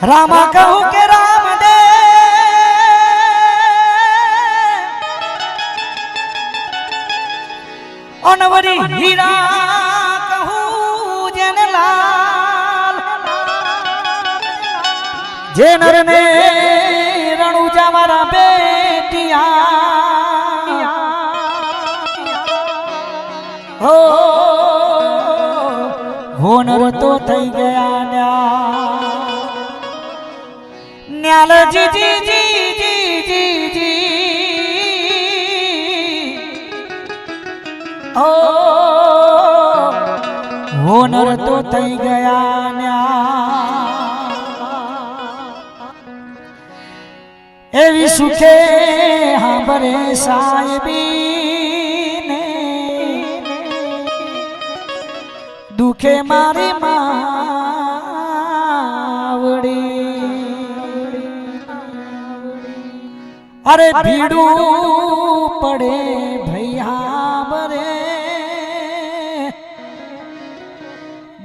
રામા કહું કે રામ દે અનવરી હીરા કહું જેને લાલ જે નરને રણુજા મારા બેટિયા હો હોનર તો થઈ ગયા ન્યા ન્યાલ જી જી જી જી જી જી ઓ હોનર તો થઈ ગયા ન્યા એવી સુખે હાંભરે સાહેબી ને દુખે મારી अरे भीड़ू पड़े भैया बरे।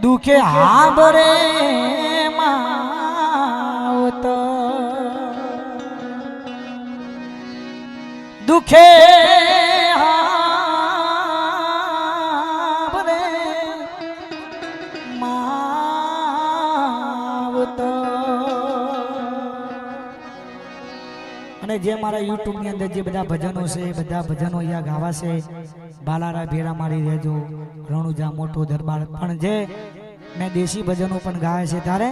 दुखे हा बरे मावत। दुखे અને જે મારા યુટ્યુબની અંદર જે બધા ભજનો છે બધા ભજનો અહીંયા ગાવા છે બાલારા ભેરા મારી રહેજો, રણુજા મોટો દરબાર. પણ જે મેં દેશી ભજનો પણ ગાય છે તારે,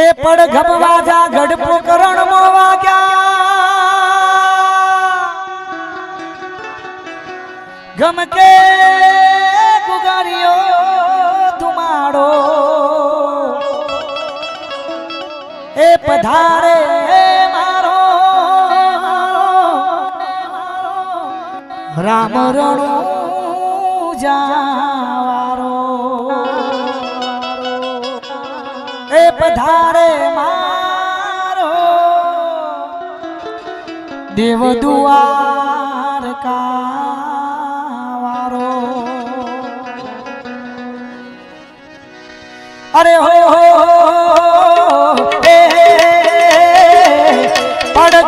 એ પડ ગમવા જા ગઢપો કરણ મોવા ગમ ગમકે ગુગારીઓ ધુમાડો. એ પધારે રામ રણો જાવારો એ પધારે મારો દેવ દુઆર કાવારો અરે હો હો હો, એ પડ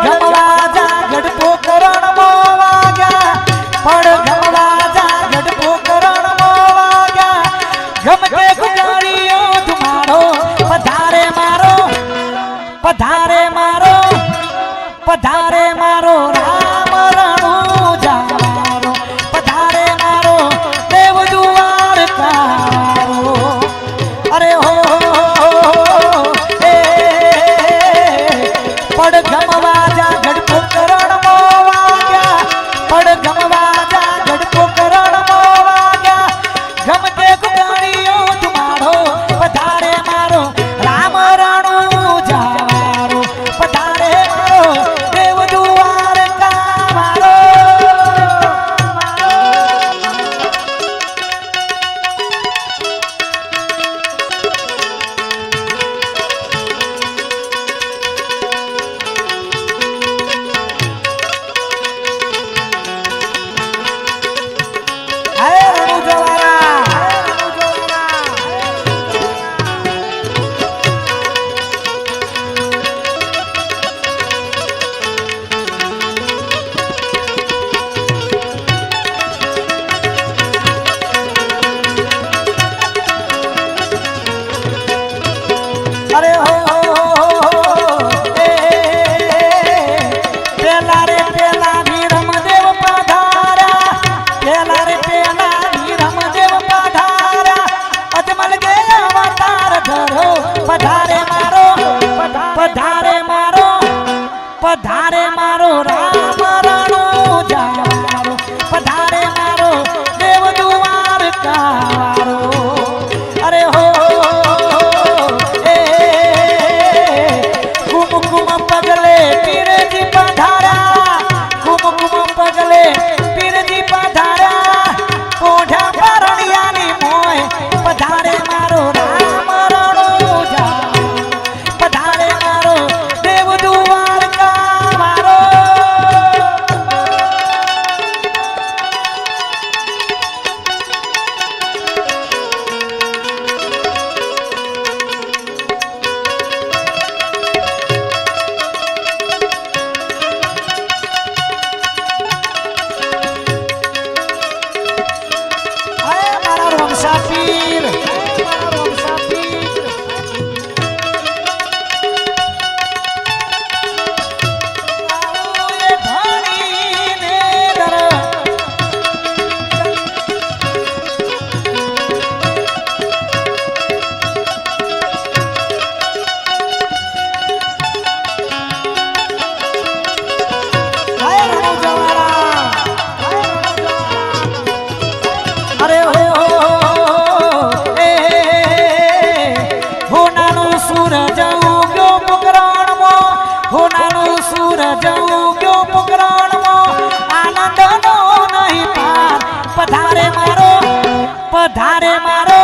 પધારે મારો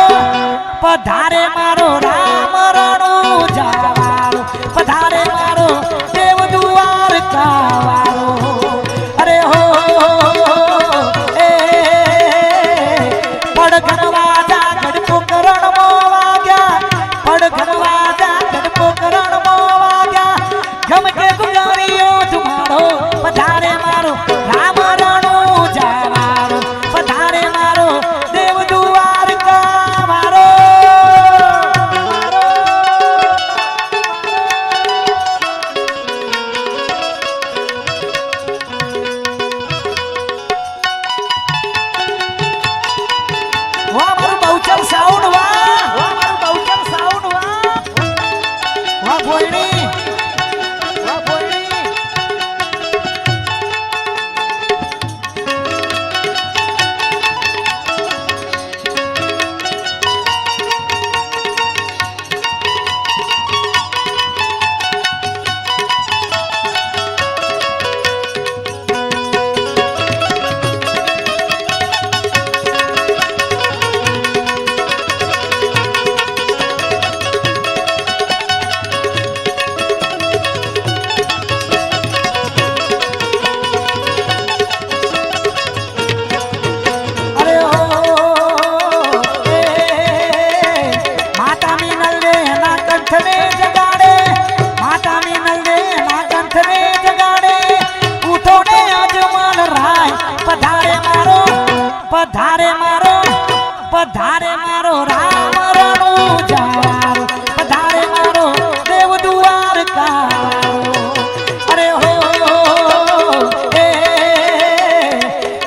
પધારે મારો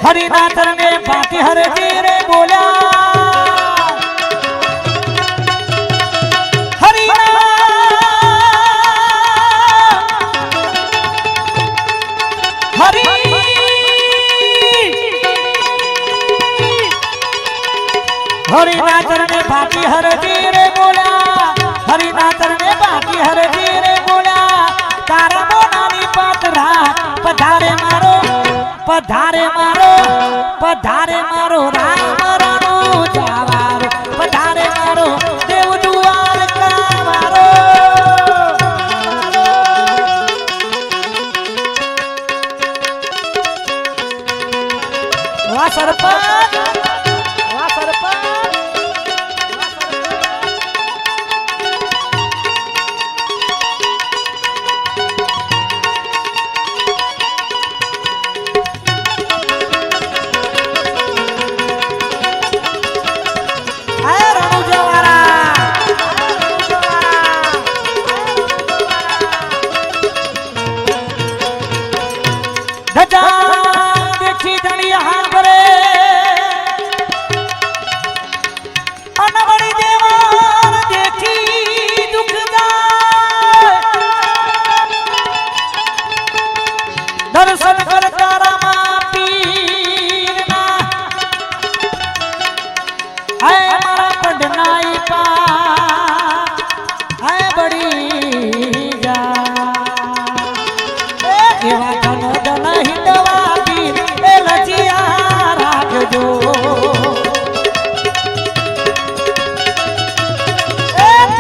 હરિના ચરણે ભાતી હરજી રે બોલ્યા. હરિના હરી હરિના ચરણે ભાતી બોલ્યા. પધારે મારો રામ રણો જાવારો પધારે મારો દેવ દુવાર કાવારો વા સરપંચ.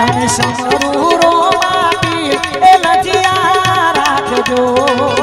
અને સમરૂ એ લજિયા રાખજો